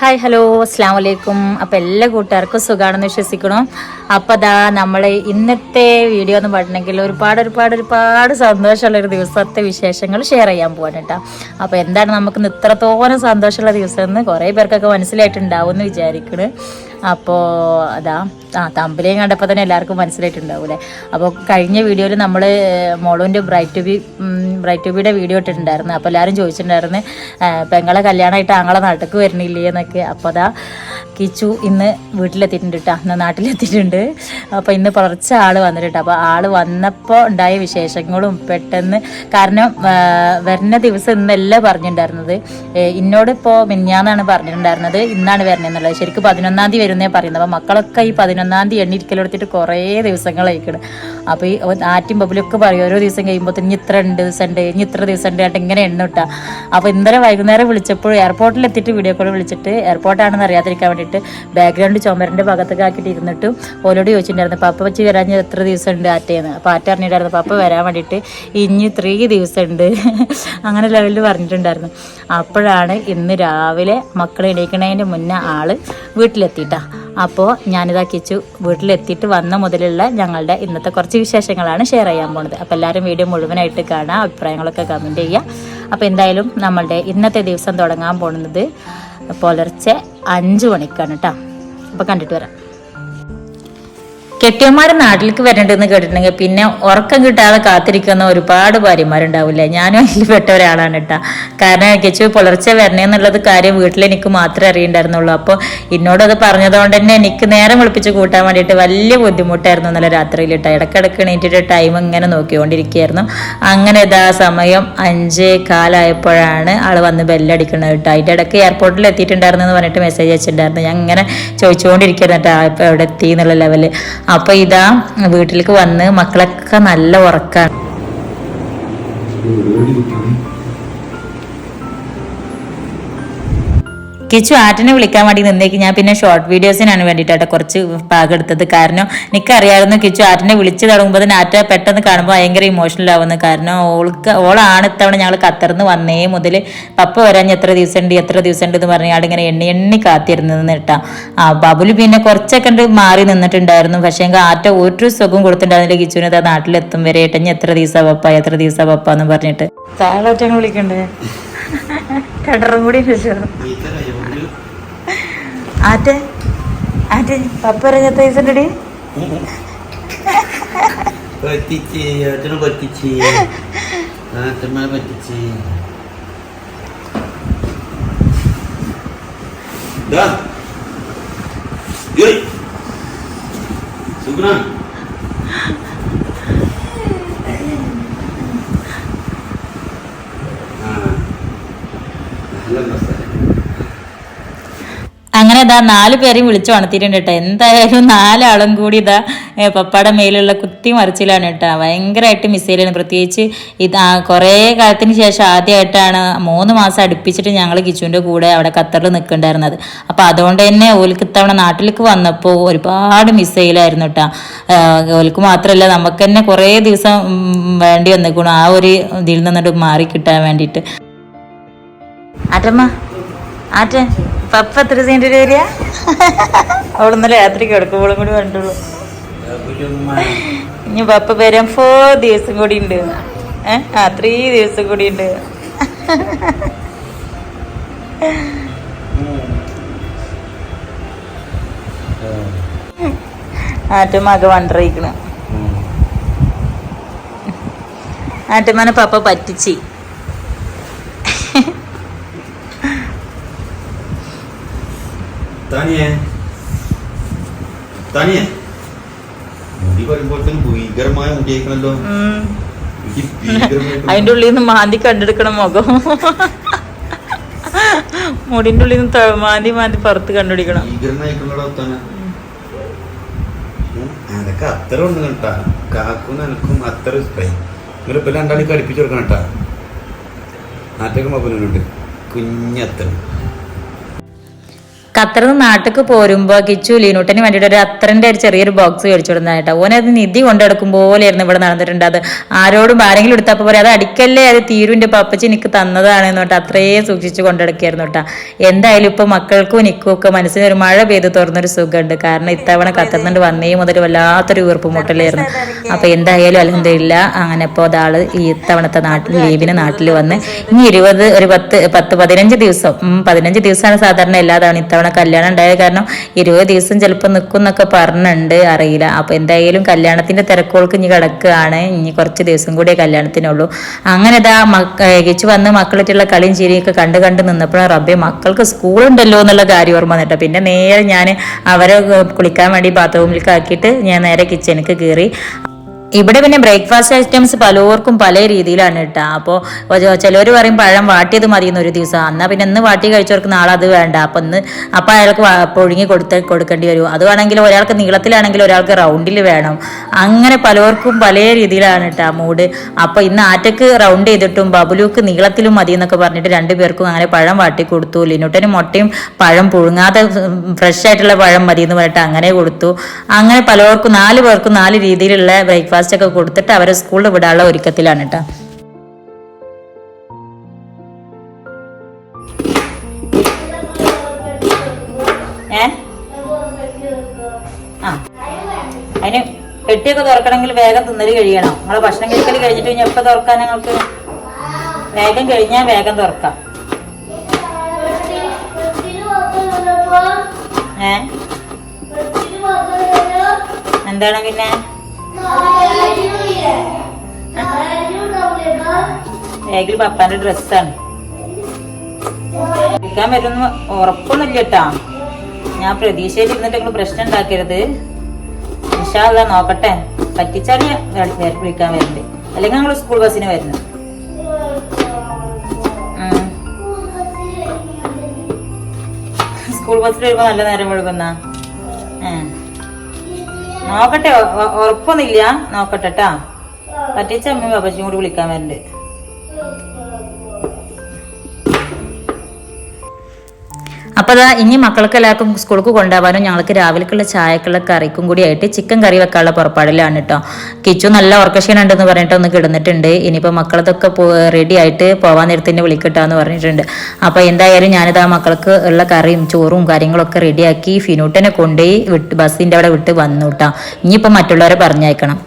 Hi hello അസ്സാം വലൈക്കും അപ്പം എല്ലാ കൂട്ടുകാർക്കും സുഖമാണെന്ന് വിശ്വസിക്കണം അപ്പം അതാ നമ്മൾ ഇന്നത്തെ വീഡിയോ എന്ന് പറഞ്ഞെങ്കിൽ ഒരുപാട് ഒരുപാട് ഒരുപാട് സന്തോഷമുള്ള ഒരു ദിവസത്തെ വിശേഷങ്ങൾ ഷെയർ ചെയ്യാൻ പോവാണ് കേട്ടോ അപ്പോൾ എന്താണ് നമുക്ക് ഇത്രത്തോളം സന്തോഷമുള്ള ദിവസം എന്ന് കുറേ പേർക്കൊക്കെ മനസ്സിലായിട്ടുണ്ടാവും എന്ന് വിചാരിക്കണ്. അപ്പോൾ അതാ ആ തമ്പിലേയും കണ്ടപ്പോൾ തന്നെ എല്ലാവർക്കും മനസ്സിലായിട്ടുണ്ടാവൂലേ അപ്പോൾ കഴിഞ്ഞ വീഡിയോയിൽ നമ്മൾ മോളുവിന്റെ bright to be bright to ബിയുടെ വീഡിയോ ഇട്ടിട്ടുണ്ടായിരുന്നു. അപ്പോൾ എല്ലാവരും ചോദിച്ചിട്ടുണ്ടായിരുന്നു പെങ്ങളെ കല്യാണമായിട്ട് ആങ്ങളെ നാട്ടിലേക്ക് വരണില്ലേ എന്നൊക്കെ. അപ്പോൾ അതാ കിച്ചു ഇന്ന് വീട്ടിലെത്തിയിട്ടുണ്ട് കേട്ടോ അന്ന് നാട്ടിലെത്തിയിട്ടുണ്ട്. അപ്പോൾ ഇന്ന് പുലർച്ചെ ആൾ വന്നിട്ടുണ്ട് അപ്പോൾ ആൾ വന്നപ്പോൾ ഉണ്ടായ വിശേഷങ്ങളും പെട്ടെന്ന് കാരണം വരുന്ന ദിവസം ഇന്നല്ല പറഞ്ഞിട്ടുണ്ടായിരുന്നത്. ഇന്നോട് ഇപ്പോൾ മിഞ്ഞാന്നാണ് പറഞ്ഞിട്ടുണ്ടായിരുന്നത്. ഇന്നാണ് വരുന്നതെന്നുള്ളത് ശരിക്കും പതിനൊന്നാം തീയതി വരുന്നേ പറയുന്നത്. അപ്പോൾ മക്കളൊക്കെ ഈ പതിനൊന്നാം തീയതി എണ്ണിരിക്കലെടുത്തിട്ട് കുറേ ദിവസങ്ങളായിരിക്കണം അപ്പോൾ ഈ ആറ്റും ബബിലൊക്കെ പറയും ഓരോ ദിവസം കഴിയുമ്പോൾ ഇനി ഇത്ര ഉണ്ട് ദിവസം ഉണ്ട് ഇനി ഇത്ര ദിവസം ഉണ്ട് ആയിട്ട് ഇങ്ങനെ എണ്ണിട്ടാ അപ്പോൾ ഇന്നലെ വൈകുന്നേരം വിളിച്ചപ്പോൾ എയർപോർട്ടിൽ എത്തിയിട്ട് വീഡിയോ കോൾ വിളിച്ചിട്ട് എയർപോർട്ടാണെന്ന് അറിയാതിരിക്കാൻ വേണ്ടിയിട്ട് ബാക്ക്ഗ്രൗണ്ട് ചുമരിന്റെ ഭാഗത്തൊക്കെ ആക്കിയിട്ട് ഇരുന്നിട്ട് ഓലോട് ചോദിച്ചിട്ടുണ്ടായിരുന്നു പപ്പ വെച്ച് വരാൻ എത്ര ദിവസം ഉണ്ട് ആറ്റേന്ന്? അപ്പോൾ ആറ്റ അറിഞ്ഞിട്ടായിരുന്നു പപ്പ വരാൻ വേണ്ടിയിട്ട് ഇനി ത്രീ ദിവസം ഉണ്ട് അങ്ങനെ ലെവലിൽ പറഞ്ഞിട്ടുണ്ടായിരുന്നു. അപ്പോഴാണ് ഇന്ന് രാവിലെ മക്കൾ എണീക്കണതിന്റെ മുന്നേ ആൾ വീട്ടിലെത്തിയിട്ടാ അപ്പോൾ ഞാനിതാക്കിച്ചു വീട്ടിലെത്തിയിട്ട് വന്ന മുതലുള്ള ഞങ്ങളുടെ ഇന്നത്തെ കുറച്ച് വിശേഷങ്ങളാണ് ഷെയർ ചെയ്യാൻ പോകുന്നത് അപ്പോൾ എല്ലാവരും വീഡിയോ മുഴുവനായിട്ട് കാണാം അഭിപ്രായങ്ങളൊക്കെ കമന്റ് ചെയ്യുക അപ്പോൾ എന്തായാലും നമ്മളുടെ ഇന്നത്തെ ദിവസം തുടങ്ങാൻ പോകുന്നത് പുലർച്ചെ അഞ്ച് മണിക്കാണ് കേട്ടോ അപ്പോൾ കണ്ടിട്ട് വരാം. കെട്ടിയന്മാർ നാട്ടിലേക്ക് വരണ്ടെന്ന് കേട്ടിട്ടുണ്ടെങ്കിൽ പിന്നെ ഉറക്കം കിട്ടാതെ കാത്തിരിക്കുന്ന ഒരുപാട് ഭാര്യമാരുണ്ടാവില്ലേ? ഞാനും അതിൽ പെട്ട ഒരാളാണ് കേട്ടോ. കാരണം കെച്ചു പുലർച്ചെ വരണേ എന്നുള്ളത് കാര്യം വീട്ടിൽ എനിക്ക് മാത്രമേ അറിയണ്ടായിരുന്നുള്ളൂ. അപ്പോൾ എന്നോടത് പറഞ്ഞതുകൊണ്ട് തന്നെ എനിക്ക് നേരം വിളിപ്പിച്ച് കൂട്ടാൻ വേണ്ടിയിട്ട് വലിയ ബുദ്ധിമുട്ടായിരുന്നു ഇന്നലെ രാത്രിയിൽ കേട്ടോ. ഇടക്കിടക്ക് എണീറ്റിട്ട് ടൈം ഇങ്ങനെ നോക്കിക്കൊണ്ടിരിക്കുകയായിരുന്നു. അങ്ങനെ ഇതാ സമയം അഞ്ചേ കാലായപ്പോഴാണ് ആൾ വന്ന് ബെല്ലടിക്കുന്നത് കേട്ടോ. അതിന്റെ ഇടയ്ക്ക് എയർപോർട്ടിൽ എത്തിയിട്ടുണ്ടായിരുന്നു എന്ന് പറഞ്ഞിട്ട് മെസ്സേജ് അയച്ചിട്ടുണ്ടായിരുന്നു. ഞാൻ ഇങ്ങനെ ചോദിച്ചുകൊണ്ടിരിക്കുന്നു കേട്ടോ ഇപ്പോൾ എവിടെ എത്തി എന്നുള്ള ലെവൽ അപ്പോൾ ഇതാ വീട്ടിലേക്ക് വന്ന് മക്കളൊക്കെ നല്ല ഉറക്കാണ്. കിച്ചു ആറ്റിനെ വിളിക്കാൻ വേണ്ടി നിന്നേക്ക്. ഞാൻ പിന്നെ ഷോർട്ട് വീഡിയോസിനാണ് വേണ്ടിയിട്ടാണ് കുറച്ച് ഭാഗം എടുത്തത്. കാരണം എനിക്കറിയായിരുന്നു കിച്ചു ആറ്റിനെ വിളിച്ച് തുടങ്ങുമ്പോൾ തന്നെ ആറ്റ പെട്ടെന്ന് കാണുമ്പോൾ ഭയങ്കര ഇമോഷണൽ ആവുന്നു. കാരണം ഓൾക്ക് ഓളാണ് ഇത്തവണ ഞങ്ങൾ കത്തർന്ന് വന്നേ മുതൽ പപ്പ വരാൻ എത്ര ദിവസം ഉണ്ട് എത്ര ദിവസം ഉണ്ട് എന്ന് പറഞ്ഞാൽ ഇങ്ങനെ എണ്ണി എണ്ണി കാത്തിരുന്നത് കേട്ടാ. ആ ബബുൽ പിന്നെ കുറച്ചൊക്കെ മാറി നിന്നിട്ടുണ്ടായിരുന്നു. പക്ഷേ എങ്കിൽ ആറ്റ ഒരു സുഖം കൊടുത്തിട്ടുണ്ടായിരുന്നില്ല കിച്ചുവിന്. അത് നാട്ടിലെത്തും വരെ ഏട്ടൻ എത്ര ദിവസം പപ്പ? എത്ര ദിവസം പപ്പ എന്ന് പറഞ്ഞിട്ട്. താഴെ വിളിക്കണ്ടേ? കടറും കൂടി വിളിച്ചു ആറ്റെ ആറ്റെ പപ്പ പറഞ്ഞ ദിവസണ്ടടി പറ്റിച്ച് ഏട്ടനെ പറ്റിച്ച് ഏട്ടന്മാരെ പറ്റിച്ച്. സുഗുണ. ആ. നല്ല മസാല. ഇതാ നാല് പേരെയും വിളിച്ചു ഉണർത്തിയിട്ടുണ്ട് കേട്ടോ. എന്തായാലും നാലാളും കൂടി ഇതാ പപ്പയുടെ മേലുള്ള കുത്തി മറിച്ചിലാണ് കേട്ടോ. ഭയങ്കരമായിട്ട് മിസ് ചെയ്യലാണ് പ്രത്യേകിച്ച് ഇത് കുറേ കാലത്തിന് ശേഷം ആദ്യമായിട്ടാണ് മൂന്ന് മാസം അടുപ്പിച്ചിട്ട് ഞങ്ങൾ കിച്ചുവിന്റെ കൂടെ അവിടെ ഖത്തറിൽ നിൽക്കുന്നുണ്ടായിരുന്നത്. അപ്പോൾ അതുകൊണ്ട് തന്നെ ഓൽക്ക് ഇത്തവണ നാട്ടിലേക്ക് വന്നപ്പോൾ ഒരുപാട് മിസ് ചെയ്യലായിരുന്നു കേട്ടോ. ഓൽക്ക് മാത്രമല്ല നമുക്ക് തന്നെ കുറേ ദിവസം വേണ്ടി വന്നിക്കണം. ആ ഒരു ഇതിൽ നിന്നിട്ട് മാറി കിട്ടാൻ വേണ്ടിയിട്ട്. ആറ്റമ്മ ആറ്റ. പപ്പ എത്ര സെന്റ് വരിക? നിന്ന് രാത്രിക്ക് കിടക്കുമ്പോഴും കൂടി കണ്ടുള്ളൂ. ഇനി പപ്പ വരാൻ ഫോർ ദിവസം കൂടി ഉണ്ട്. ഏഹ് ആ ത്രീ ദിവസം കൂടി ഉണ്ട്. ആറ്റം വണ്ടറിയിക്കണ്. വണ്ടറിയിക്കണം ആറ്റമ്മനെ പപ്പ പറ്റിച്ച്. താനിയേ താനിയേ മുടി പറയുമ്പോഴത്തേനും ഭീകരമായ. എനിക്ക് ഭീകരമായിട്ട് അതിന്റെ ഉള്ളിൽ നിന്ന് മാന്തി കണ്ടെടുക്കണം മുഖം. മുടിന്റെ ഉള്ളിൽ നിന്ന് മാന്തി മാന്തി പുറത്ത് കണ്ടുപിടിക്കണം. അതൊക്കെ അത്ര ഉണ്ട് കേട്ടാ. കാക്കും നനക്കും അത്ര ഇഷ്ടമായി നിങ്ങൾ ഇപ്പൊ രണ്ടാളി കടിപ്പിച്ചു കൊടുക്കണം കേട്ടാ. നാട്ടൊക്കെ മൊബൈലുണ്ട് കുഞ്ഞത്ര ഖത്തറിൽ നിന്ന് നാട്ടിലേക്ക് പോരുമ്പോ കിച്ചു ലീനൂട്ടന് വേണ്ടിയിട്ട് ഒരു അത്രന്റെ ഒരു ചെറിയൊരു ബോക്സ് മേടിച്ചു കൊടുക്കുന്നതായിട്ടോ ഓനത് നിധി കൊണ്ടെടുക്കും പോലെയായിരുന്നു ഇവിടെ നടന്നിട്ടുണ്ട്. അത് ആരോടും ആരെങ്കിലും എടുത്തപ്പോൾ പറയാം അത് അടിക്കല്ലേ അത് തീരുവിന്റെ പപ്പച്ചി എനിക്ക് തന്നതാണെന്ന് എന്നോട്ട് അത്രയും സൂക്ഷിച്ചു കൊണ്ടെടുക്കായിരുന്നു കേട്ടോ. എന്തായാലും ഇപ്പൊ മക്കൾക്കും നിക്കും ഒക്കെ മനസ്സിന് ഒരു മഴ പെയ്ത് തുറന്നൊരു സുഖമുണ്ട്. കാരണം ഇത്തവണ ഖത്തറിൽ വന്നേ മുതൽ വല്ലാത്തൊരു വീർപ്പ് മുട്ടലായിരുന്നു. അപ്പൊ എന്തായാലും അലഹമില്ല അങ്ങനെ ഇപ്പോൾ ഒരാൾ ഈ ഇത്തവണത്തെ നാട്ടിൽ ലീവിന് നാട്ടിൽ വന്ന് ഇനി ഇരുപത് ഒരു പത്ത് പത്ത് പതിനഞ്ച് ദിവസം. പതിനഞ്ച് ദിവസമാണ് സാധാരണ എല്ലാ തവണ ഇത്തവണ കല്യാണം ഉണ്ടായത് കാരണം ഇരുപത് ദിവസം ചിലപ്പോൾ നിൽക്കും എന്നൊക്കെ പറഞ്ഞിട്ടുണ്ട് അറിയില്ല. അപ്പോൾ എന്തായാലും കല്യാണത്തിന്റെ തിരക്കുകൾക്ക് ഇനി കിടക്കുകയാണ് ഇനി കുറച്ച് ദിവസം കൂടിയേ കല്യാണത്തിനുള്ളൂ. അങ്ങനെ ഇതാ മക്ക വന്ന് മക്കളിട്ടുള്ള കളിയും ചിരിയൊക്കെ കണ്ട് കണ്ട് നിന്നപ്പോഴാണ് റബ്ബെ മക്കൾക്ക് സ്കൂളുണ്ടല്ലോ എന്നുള്ള കാര്യം ഓർമ്മ വന്നിട്ട്. പിന്നെ നേരെ ഞാൻ അവരെ കുളിക്കാൻ വേണ്ടി ബാത്റൂമിലേക്ക് ആക്കിയിട്ട് ഞാൻ നേരെ കിച്ചണിക്ക് കയറി. ഇവിടെ പിന്നെ ബ്രേക്ക്ഫാസ്റ്റ് ഐറ്റംസ് പലർക്കും പല രീതിയിലാണ് കേട്ടോ അപ്പോൾ ചിലവർ പറയും പഴം വാട്ടിയത് മതി ഒരു ദിവസം. എന്നാൽ പിന്നെ ഇന്ന് വാട്ടി കഴിച്ചവർക്ക് നാളെ അത് വേണ്ട. അപ്പം ഇന്ന് അപ്പം അയാൾക്ക് പൊഴുങ്ങി കൊടുത്ത് കൊടുക്കേണ്ടി വരും. അത് വേണമെങ്കിൽ ഒരാൾക്ക് നീളത്തിലാണെങ്കിൽ ഒരാൾക്ക് റൗണ്ടിൽ വേണം. അങ്ങനെ പലർക്കും പല രീതിയിലാണ് കേട്ടോ മൂഡ്. അപ്പോൾ ഇന്ന് ആറ്റക്ക് റൗണ്ട് ചെയ്തിട്ടും ബബുലുക്ക് നീളത്തിലും മതി എന്നൊക്കെ പറഞ്ഞിട്ട് രണ്ടു പേർക്കും അങ്ങനെ പഴം വാട്ടി കൊടുത്തു. ലിനുട്ടന് മുട്ടയും പഴം പുഴുങ്ങാതെ ഫ്രഷ് ആയിട്ടുള്ള പഴം മതി എന്ന് പറഞ്ഞിട്ട് അങ്ങനെ കൊടുത്തു. അങ്ങനെ പലർക്കും നാല് പേർക്കും നാല് രീതിയിലുള്ള ബ്രേക്ക്ഫാസ്റ്റ് ഒക്കെ കൊടുത്തിട്ട് അവരെ സ്കൂളിൽ വിടാനുള്ള ഒരുക്കത്തിലാണ് കേട്ടോ അതിന് പെട്ടിയൊക്കെ തുറക്കണമെങ്കിൽ വേഗം തിന്നൽ കഴിയണം. നമ്മളെ ഭക്ഷണം കഴിക്കൽ കഴിഞ്ഞിട്ട് കഴിഞ്ഞാൽ എപ്പോൾ തുറക്കാൻ ഞങ്ങൾക്ക് വേഗം കഴിഞ്ഞാൽ വേഗം തുറക്കാം. ഏ? എന്താണ് പിന്നെ? ബാഗിൽ പപ്പാന്റെ ഡ്രസ്സാണ്. വിളിക്കാൻ വരുന്ന ഉറപ്പൊന്നുമില്ല കേട്ടാ ഞാൻ പ്രതീക്ഷയിൽ ഇരുന്നിട്ട് നിങ്ങൾ പ്രശ്നം ഉണ്ടാക്കരുത്. വിശാല നോക്കട്ടെ. പറ്റിച്ചാൽ ഞാൻ വിളിക്കാൻ വരുന്നുണ്ട് അല്ലെങ്കിൽ ഞങ്ങൾ സ്കൂൾ ബസ്സിന് വരുന്നത്. സ്കൂൾ ബസ്സിൽ വരുമ്പോ നല്ല നേരം മുഴുകുന്ന നോക്കട്ടെ ഉറപ്പൊന്നുമില്ല. നോക്കട്ടെ കേട്ടാ പറ്റിച്ച അമ്മയും പപ്പച്ചും കൂടി വിളിക്കാൻ വരുന്നുണ്ട് അപ്പോൾ അതാ ഇനി മക്കൾക്ക് എല്ലാവർക്കും സ്കൂൾക്ക് കൊണ്ടുപോകാനും ഞങ്ങൾക്ക് രാവിലേക്കുള്ള ചായക്കുള്ള കറിക്കും കൂടി ആയിട്ട് ചിക്കൻ കറി വെക്കാനുള്ള പുറപ്പാടിലാണ് കേട്ടോ കിച്ചു നല്ല ഉറക്കക്ഷീണം ഉണ്ടെന്ന് പറഞ്ഞിട്ട് ഒന്ന് കിടന്നിട്ടുണ്ട്. ഇനിയിപ്പോൾ മക്കളതൊക്കെ റെഡി ആയിട്ട് പോവാൻ നേരത്തിന് വിളിക്കട്ടാന്ന് പറഞ്ഞിട്ടുണ്ട്. അപ്പോൾ എന്തായാലും ഞാനിത് ആ മക്കൾക്ക് ഉള്ള കറിയും ചോറും കാര്യങ്ങളൊക്കെ റെഡിയാക്കി ഫിനൂട്ടനെ കൊണ്ടുപോയി വിട്ട് ബസ്സിന്റെ അവിടെ വിട്ട് വന്നു കേട്ടോ ഇനിയിപ്പോൾ മറ്റുള്ളവരെ പറഞ്ഞയക്കണം.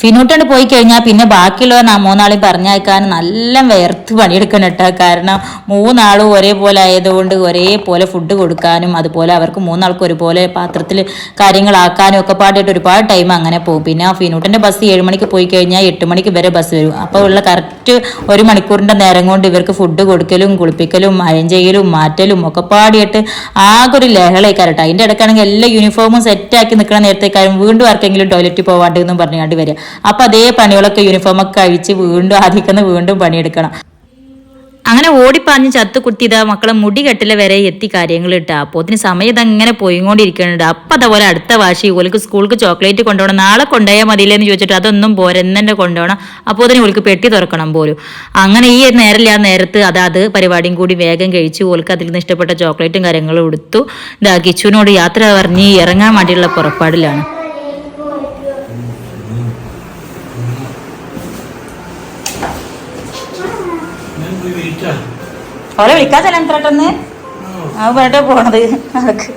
ഫിനൂട്ടണ്ട് പോയി കഴിഞ്ഞാൽ പിന്നെ ബാക്കിയുള്ളവർ ആ മൂന്നാളെയും പറഞ്ഞയക്കാൻ നല്ല വേർത്ത് പണിയെടുക്കണം കേട്ടോ. കാരണം മൂന്നാളും ഒരേപോലെ ആയതുകൊണ്ട് ഒരേപോലെ ഫുഡ് കൊടുക്കാനും അതുപോലെ അവർക്ക് മൂന്നാൾക്കും ഒരുപോലെ പാത്രത്തിൽ കാര്യങ്ങളാക്കാനും ഒക്കെ പാടിയിട്ട് ഒരുപാട് ടൈം അങ്ങനെ പോകും. പിന്നെ ആ ഫിനൂട്ടിന്റെ ബസ് ഏഴ് മണിക്ക് പോയി കഴിഞ്ഞാൽ എട്ട് മണിക്ക് വരെ ബസ് വരും. അപ്പോൾ ഉള്ള കറക്റ്റ് ഒരു മണിക്കൂറിന്റെ നേരം കൊണ്ട് ഇവർക്ക് ഫുഡ് കൊടുക്കലും കുളിപ്പിക്കലും മഴ ചെയ്യലും മാറ്റലും ഒക്കെ പാടിയിട്ട് ആകെ ഒരു ലഹളയൊക്കെ അതിന്റെ ഇടയ്ക്കാണെങ്കിൽ എല്ലാ യൂണിഫോമും സെറ്റാക്കി നിൽക്കുന്ന നേരത്തേക്കാരും വീണ്ടും ആർക്കെങ്കിലും ടോയ്ലറ്റിൽ പോവാണ്ട് എന്നും പറഞ്ഞാണ്ട് വരിക. അപ്പം അതേ പണികളൊക്കെ യൂണിഫോമൊക്കെ അഴിച്ച് വീണ്ടും ആദ്യക്കുന്ന വീണ്ടും പണിയെടുക്കണം. അങ്ങനെ ഓടിപ്പാഞ്ഞ് ചത്തു കുത്തിയതാ മക്കളെ മുടി കെട്ടിലെ വരെ എത്തി കാര്യങ്ങൾ ഇട്ടാ. അപ്പോൾ അതിന് സമയം ഇതങ്ങനെ പോയിക്കൊണ്ടിരിക്കുന്നുണ്ട് അപ്പം അതേപോലെ അടുത്ത വാശി ഓലക്ക് സ്കൂൾക്ക് ചോക്ലേറ്റ് കൊണ്ടുപോകണം. നാളെ കൊണ്ടുപോയാൽ മതിയില്ലെന്ന് ചോദിച്ചിട്ട് അതൊന്നും പോരെ എന്നെ കൊണ്ടുപോകണം. അപ്പോൾ അതിന് ഓൽക്ക് പെട്ടി തുറക്കണം പോലും. അങ്ങനെ ഈ നേരല്ല ആ നേരത്ത് അതാത് പരിപാടിയും കൂടി വേഗം കഴിച്ച് ഓൽക്ക് അതിൽ നിന്ന് ഇഷ്ടപ്പെട്ട ചോക്ലേറ്റും കാര്യങ്ങളും എടുത്തു ഇതാ കിച്ചുവിനോട് യാത്ര പറഞ്ഞ് ഇറങ്ങാൻ വേണ്ടിയുള്ള പുറപ്പാടിലാണ്. അവളെ വിളിക്കാൻ തന്നെ എത്രട്ടെന്ന് അത് പറഞ്ഞിട്ട് പോണത്. നടക്ക്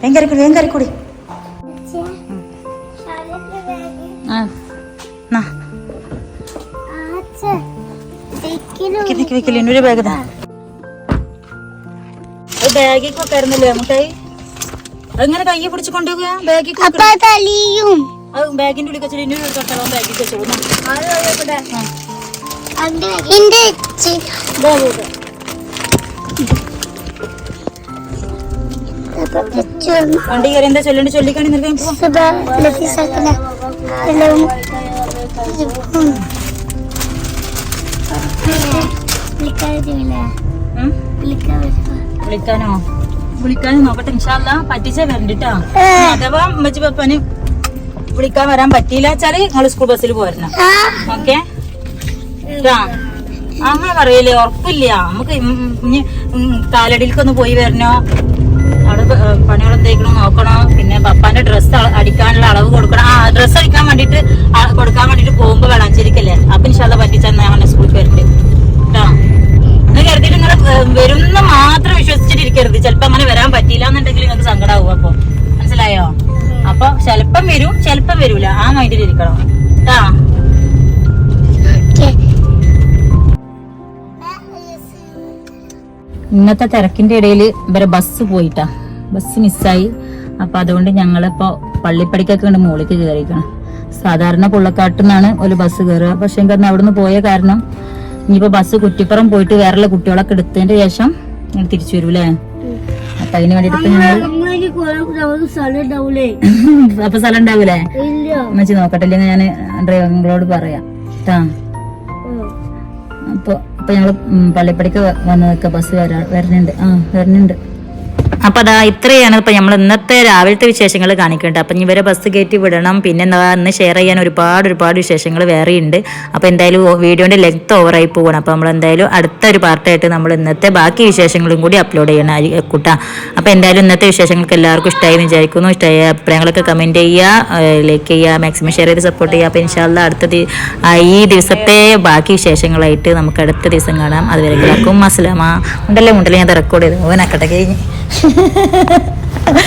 വേഗം കറിക്കൂടി വേഗം കറിക്കൂടി ആ വെക്കില്ല ബാഗ് താ ബാഗിൽ വെക്കായിരുന്നല്ലേ മുട്ടായി അങ്ങനെ കയ്യെ പിടിച്ച് കൊണ്ടുപോകുക ബാഗിൽ അപ്പൊ തലിയും. അത് ബാഗിന്റെ ഉള്ളിൽ വെച്ചിട്ട് ഇന്നൊരു തൊട്ടളം ബാഗിൽ വെച്ചോളൂ വണ്ടി കയറി എന്താ ചൊല്ലണ്ട് ചൊല്ലിക്കാണി? വിളിക്കാനോ? വിളിക്കാനോ നോക്കട്ടെ. ഇൻഷാല്ല പറ്റിച്ച വരണ്ടിട്ടാ. അഥവാ അമ്മച്ചി പപ്പന് വിളിക്കാൻ വരാൻ പറ്റിയില്ല വെച്ചാൽ നിങ്ങൾ സ്കൂൾ ബസ്സിൽ പോരണം. ഓക്കെ അങ്ങനെ പറയല്ലേ ഉറപ്പില്ല. നമുക്ക് ഇനി കാലടിയിലേക്കൊന്ന് പോയി വരണോ? അവിടെ പ- ഏഹ് പണികൾ എന്തേക്കണോ നോക്കണോ? പിന്നെ പപ്പാന്റെ ഡ്രസ്സ് അടിക്കാനുള്ള അളവ് കൊടുക്കണം. ആ ഡ്രസ്സ് അടിക്കാൻ വേണ്ടിട്ട് ഇന്നത്തെ തിരക്കിന്റെ ഇടയിൽ ഇവരെ ബസ് പോയിട്ടാ. ബസ് മിസ്സായി അപ്പൊ അതുകൊണ്ട് ഞങ്ങളിപ്പോ പള്ളിപ്പടിക്കൊക്കെ ഉണ്ട് മുകളിലേക്ക് കയറിക്കണം സാധാരണ പുള്ളക്കാട്ടിൽ നിന്നാണ് ഒരു ബസ് കയറുക പക്ഷെ കാരണം അവിടുന്ന് പോയ കാരണം ഇനിയിപ്പോ ബസ് കുറ്റിപ്പുറം പോയിട്ട് വേറെയുള്ള കുട്ടികളൊക്കെ എടുത്തതിന്റെ ശേഷം ഞങ്ങൾ തിരിച്ചു വരൂലേ അപ്പൊ അതിന് വേണ്ടിട്ട് അപ്പൊ സ്ഥലം ഉണ്ടാവൂലേ? നോക്കട്ടെ ഞാൻ ഡ്രൈവറിനോട് പറയാം. കേട്ടാ അപ്പൊ അപ്പൊ ഞങ്ങൾ പള്ളിപ്പടിക്ക് വന്നതൊക്കെ ബസ് വരാ വരുന്നുണ്ട് ആ വരുന്നുണ്ട് അപ്പൊ അതാ ഇത്രയാണ്. ഇപ്പൊ നമ്മൾ ഇന്നത്തെ രാവിലത്തെ വിശേഷങ്ങൾ കാണിക്കേണ്ടത്. അപ്പൊ ഇവരെ ബസ് കയറ്റി വിടണം. പിന്നെ എന്താ ഇന്ന് ഷെയർ ചെയ്യാൻ ഒരുപാട് ഒരുപാട് വിശേഷങ്ങൾ വേറെയുണ്ട് ഉണ്ട്. അപ്പൊ എന്തായാലും വീഡിയോന്റെ ലെങ്ത് ഓവറായി പോകണം അപ്പൊ നമ്മൾ എന്തായാലും അടുത്ത ഒരു പാർട്ടായിട്ട് നമ്മൾ ഇന്നത്തെ ബാക്കി വിശേഷങ്ങളും കൂടി അപ്ലോഡ് ചെയ്യണം കൂട്ട. അപ്പൊ എന്തായാലും ഇന്നത്തെ വിശേഷങ്ങൾക്ക് എല്ലാവർക്കും ഇഷ്ടമായി വിചാരിക്കുന്നു. ഇഷ്ടമായ അഭിപ്രായങ്ങളൊക്കെ കമന്റ് ചെയ്യുക ലൈക്ക് ചെയ്യുക മാക്സിമം ഷെയർ ചെയ്ത് സപ്പോർട്ട് ചെയ്യുക. അപ്പൊ ഇൻഷാല്ല അടുത്ത ഈ ദിവസത്തെ ബാക്കി വിശേഷങ്ങളായിട്ട് നമുക്ക് അടുത്ത ദിവസം കാണാം. അതുവരെ എല്ലാവർക്കും അസ്സലാമ ഉണ്ടല്ലേ ഉണ്ടല്ലേ ഞാൻ റെക്കോർഡ് ചെയ്തു ഓനക്കട്ടെ കഴിഞ്ഞ്. 嘿嘿嘿嘿嘿嘿